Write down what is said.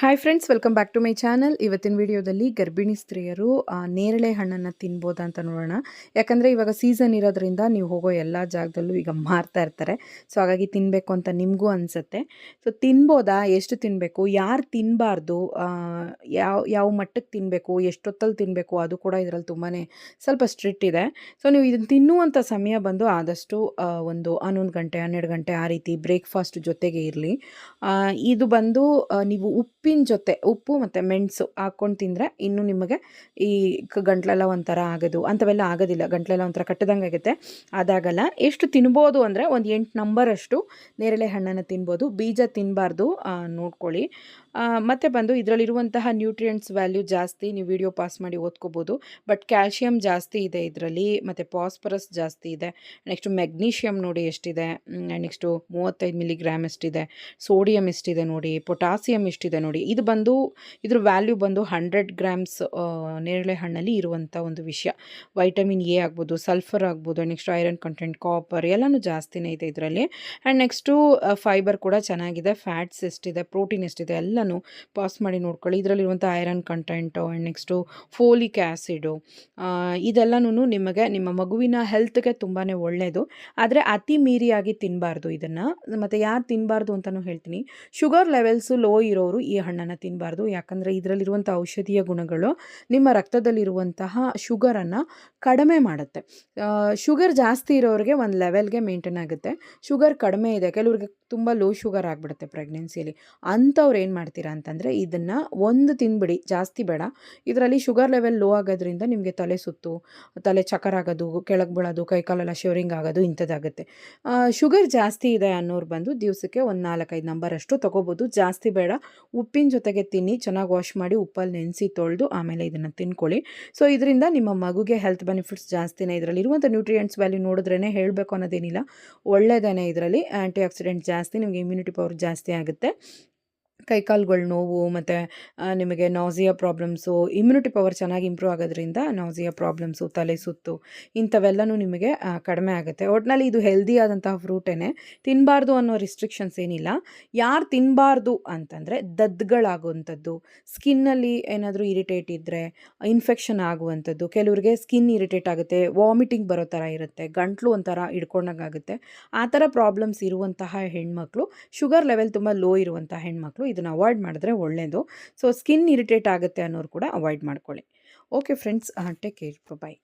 Hi friends welcome back to my channel ಇವತ್ತಿನ ವಿಡಿಯೋದಲ್ಲಿ ಗರ್ಭಿಣಿ ಸ್ತ್ರೀಯರು ನೇರಳೆ ಹಣ್ಣನ್ನು ತಿನ್ಬೋದಾ ಅಂತ ನೋಡೋಣ. ಯಾಕಂದರೆ ಇವಾಗ ಸೀಸನ್ ಇರೋದ್ರಿಂದ ನೀವು ಹೋಗೋ ಎಲ್ಲ ಜಾಗದಲ್ಲೂ ಈಗ ಮಾರ್ತಾ ಇರ್ತಾರೆ. ಸೊ ಹಾಗಾಗಿ ತಿನ್ನಬೇಕು ಅಂತ ನಿಮಗೂ ಅನಿಸುತ್ತೆ. ಸೊ ತಿನ್ಬೋದಾ? ಎಷ್ಟು ತಿನ್ನಬೇಕು ಯಾರು ತಿನ್ನಬಾರ್ದು ಯಾವ ಯಾವ ಮಟ್ಟಕ್ಕೆ ತಿನ್ನಬೇಕು ಎಷ್ಟೊತ್ತಲ್ಲಿ ತಿನ್ನಬೇಕು ಅದು ಕೂಡ ಇದರಲ್ಲಿ ತುಂಬಾ ಸ್ವಲ್ಪ ಸ್ಟ್ರಿಕ್ಟ್ ಇದೆ. ಸೊ ನೀವು ಇದನ್ನು ತಿನ್ನುವಂಥ ಸಮಯ ಬಂದು ಆದಷ್ಟು ಒಂದು ಹನ್ನೊಂದು ಗಂಟೆ, ಹನ್ನೆರಡು ಗಂಟೆ ಆ ರೀತಿ ಬ್ರೇಕ್ಫಾಸ್ಟ್ ಜೊತೆಗೆ ಇರಲಿ. ಇದು ಬಂದು ನೀವು ನೀವು ಉಪ್ಪಿನ ಜೊತೆ ಉಪ್ಪು ಮತ್ತು ಮೆಣಸು ಹಾಕ್ಕೊಂಡು ತಿಂದರೆ ಇನ್ನೂ ನಿಮಗೆ ಈ ಗಂಟ್ಲೆಲ್ಲ ಒಂಥರ ಆಗೋದು, ಅಂಥವೆಲ್ಲ ಆಗೋದಿಲ್ಲ. ಗಂಟ್ಲೆಲ್ಲ ಒಂಥರ ಕಟ್ಟದಂಗೆ ಆಗುತ್ತೆ. ಅದಾಗಲ್ಲ, ಎಷ್ಟು ತಿನ್ಬೋದು ಅಂದರೆ ಒಂದು ಎಂಟು ನಂಬರಷ್ಟು ನೇರಳೆ ಹಣ್ಣನ್ನು ತಿನ್ಬೋದು. ಬೀಜ ತಿನ್ನಬಾರ್ದು ನೋಡ್ಕೊಳ್ಳಿ. ಮತ್ತು ಬಂದು ಇದರಲ್ಲಿರುವಂತಹ ನ್ಯೂಟ್ರಿಯೆಂಟ್ಸ್ ವ್ಯಾಲ್ಯೂ ಜಾಸ್ತಿ, ನೀವು ವಿಡಿಯೋ ಪಾಸ್ ಮಾಡಿ ಓದ್ಕೋಬೋದು. ಬಟ್ ಕ್ಯಾಲ್ಶಿಯಂ ಜಾಸ್ತಿ ಇದೆ ಇದರಲ್ಲಿ, ಮತ್ತು ಪಾಸ್ಪರಸ್ ಜಾಸ್ತಿ ಇದೆ. ನೆಕ್ಸ್ಟು ಮೆಗ್ನೀಷಿಯಮ್ ನೋಡಿ ಎಷ್ಟಿದೆ. ನೆಕ್ಸ್ಟು ಮೂವತ್ತೈದು ಮಿಲಿಗ್ರಾಮ್ ಎಷ್ಟಿದೆ. ಸೋಡಿಯಂ ಎಷ್ಟಿದೆ ನೋಡಿ ಪೊಟ್ಯಾಸಿಯಮ್ ಎಷ್ಟಿದೆ ನೋಡಿ. ಇದು ಬಂದು, ಇದ್ರ ವ್ಯಾಲ್ಯೂ ಬಂದು ಹಂಡ್ರೆಡ್ ಗ್ರಾಮ್ಸ್ ನೇರಳೆ ಹಣ್ಣಲ್ಲಿ ಇರುವಂಥ ಒಂದು ವಿಷಯ. ವೈಟಮಿನ್ ಎ ಆಗ್ಬೋದು ಸಲ್ಫರ್ ಆಗ್ಬೋದು ನೆಕ್ಸ್ಟ್ ಐರನ್ ಕಂಟೆಂಟ್ ಕಾಪರ್ ಎಲ್ಲನೂ ಜಾಸ್ತಿನೇ ಇದೆ ಇದರಲ್ಲಿ. ಆ್ಯಂಡ್ ನೆಕ್ಸ್ಟು ಫೈಬರ್ ಕೂಡ ಚೆನ್ನಾಗಿದೆ ಫ್ಯಾಟ್ಸ್ ಎಷ್ಟಿದೆ ಪ್ರೋಟೀನ್ ಎಷ್ಟಿದೆ ಎಲ್ಲನೂ ಪಾಸ್ ಮಾಡಿ ನೋಡ್ಕೊಳ್ಳಿ. ಇದರಲ್ಲಿರುವಂಥ iron content and next folic acid ಇದೆಲ್ಲನೂ ನಿಮಗೆ ನಿಮ್ಮ ಮಗುವಿನ ಹೆಲ್ತ್ಗೆ ತುಂಬಾ ಒಳ್ಳೆಯದು ಆದರೆ ಅತಿ ಮೀರಿಯಾಗಿ ತಿನ್ನಬಾರ್ದು ಇದನ್ನು. ಮತ್ತು ಯಾರು ತಿನ್ನಬಾರ್ದು ಅಂತಲೂ ಹೇಳ್ತೀನಿ. ಶುಗರ್ ಲೆವೆಲ್ಸು ಲೋ ಇರೋರು ಈ ಹಣ್ಣನ್ನು ತಿನ್ನಬಾರ್ದು ಯಾಕಂದರೆ ಇದರಲ್ಲಿರುವಂಥ ಔಷಧೀಯ ಗುಣಗಳು ನಿಮ್ಮ ರಕ್ತದಲ್ಲಿರುವಂತಹ ಶುಗರನ್ನು ಕಡಿಮೆ ಮಾಡುತ್ತೆ. ಶುಗರ್ ಜಾಸ್ತಿ ಇರೋರಿಗೆ ಒಂದು ಲೆವೆಲ್ಗೆ ಮೇಂಟೈನ್ ಆಗುತ್ತೆ. ಶುಗರ್ ಕಡಿಮೆ ಇದೆ. ಕೆಲವ್ರಿಗೆ ತುಂಬ ಲೋ ಶುಗರ್ ಆಗಿಬಿಡುತ್ತೆ ಪ್ರೆಗ್ನೆನ್ಸಿಯಲ್ಲಿ. ಅಂಥವ್ರು ಏನು ಮಾಡ್ತೀರಾ ಅಂತಂದರೆ ಇದನ್ನು ಒಂದು ತಿನ್ಬಿಡಿ. ಜಾಸ್ತಿ ಬೇಡ. ಇದರಲ್ಲಿ ಶುಗರ್ ಲೆವೆಲ್ ಲೋ ಆಗೋದ್ರಿಂದ ನಿಮಗೆ ತಲೆ ಸುತ್ತು, ತಲೆ ಚಕ್ಕರ್ ಆಗೋದು, ಕೆಳಗೆ ಬೀಳೋದು ಕೈಕಾಲೆಲ್ಲ ಶಿವರಿಂಗ್ ಆಗೋದು ಇಂಥದ್ದಾಗುತ್ತೆ. ಶುಗರ್ ಜಾಸ್ತಿ ಇದೆ ಅನ್ನೋರು ಬಂದು ದಿವಸಕ್ಕೆ ಒಂದು ನಾಲ್ಕೈದು ನಂಬರಷ್ಟು ತೊಗೋಬೋದು. ಜಾಸ್ತಿ ಬೇಡ. ಉಪ್ಪಿನ ಜೊತೆಗೆ ತಿನ್ನಿ, ಚೆನ್ನಾಗಿ ವಾಶ್ ಮಾಡಿ ಉಪ್ಪಲ್ಲಿ ನೆನೆಸಿ ತೊಳೆದು ಆಮೇಲೆ ಇದನ್ನು ತಿನ್ಕೊಳ್ಳಿ. ಸೊ ಇದರಿಂದ ನಿಮ್ಮ ಮಗುಗೆ ಹೆಲ್ತ್ ಬೆನಿಫಿಟ್ಸ್ ಜಾಸ್ತಿನೇ ಇದರಲ್ಲಿ. ಇರುವಂಥ ನ್ಯೂಟ್ರಿಯೆಂಟ್ಸ್ ವ್ಯಾಲ್ಯೂ ನೋಡಿದ್ರೇ ಹೇಳಬೇಕು ಅನ್ನೋದೇನಿಲ್ಲ. ಒಳ್ಳೆಯದೇ ಇದರಲ್ಲಿ. ಆ್ಯಂಟಿ ಆಕ್ಸಿಡೆಂಟ್ ಜಾಸ್ತಿ, ನಿಮಗೆ ಇಮ್ಯುನಿಟಿ ಪವರ್ ಜಾಸ್ತಿ ಆಗುತ್ತೆ. ಕೈಕಾಲುಗಳ ನೋವು ಮತ್ತು ನಿಮಗೆ ನಾಸಿಯಾ ಪ್ರಾಬ್ಲಮ್ಸು ಇಮ್ಯುನಿಟಿ ಪವರ್ ಚೆನ್ನಾಗಿ ಇಂಪ್ರೂವ್ ಆಗೋದ್ರಿಂದ ನಾಸಿಯಾ ಪ್ರಾಬ್ಲಮ್ಸು ತಲೆ ಸುತ್ತು ಇಂಥವೆಲ್ಲನೂ ನಿಮಗೆ ಕಡಿಮೆ ಆಗುತ್ತೆ. ಒಟ್ಟಿನಲ್ಲಿ ಇದು ಹೆಲ್ದಿ ಆದಂತಹ ಫ್ರೂಟೇ ತಿನ್ನಬಾರ್ದು ಅನ್ನೋ ರಿಸ್ಟ್ರಿಕ್ಷನ್ಸ್ ಏನಿಲ್ಲ. ಯಾರು ತಿನ್ನಬಾರ್ದು ಅಂತಂದರೆ ದದ್ದುಗಳಾಗುವಂಥದ್ದು, ಸ್ಕಿನ್ನಲ್ಲಿ ಏನಾದರೂ ಇರಿಟೇಟ್ ಇದ್ದರೆ ಇನ್ಫೆಕ್ಷನ್ ಆಗುವಂಥದ್ದು, ಕೆಲವರಿಗೆ ಸ್ಕಿನ್ ಇರಿಟೇಟ್ ಆಗುತ್ತೆ ವಾಮಿಟಿಂಗ್ ಬರೋ ಥರ ಇರುತ್ತೆ, ಗಂಟ್ಲು ಒಂಥರ ಹಿಡ್ಕೊಂಡಂಗಾಗುತ್ತೆ. ಆ ಥರ ಪ್ರಾಬ್ಲಮ್ಸ್ ಇರುವಂತಹ ಹೆಣ್ಮಕ್ಳು ಶುಗರ್ ಲೆವೆಲ್ ತುಂಬ ಲೋ ಇರುವಂಥ ಹೆಣ್ಮಕ್ಳು ಇದನ್ನು ಅವಾಯ್ಡ್ ಮಾಡಿದ್ರೆ ಒಳ್ಳೆಯದು ಸೊ ಸ್ಕಿನ್ ಇರಿಟೇಟ್ ಆಗುತ್ತೆ ಅನ್ನೋರು ಕೂಡ ಅವಾಯ್ಡ್ ಮಾಡ್ಕೊಳ್ಳಿ. Okay friends take care bye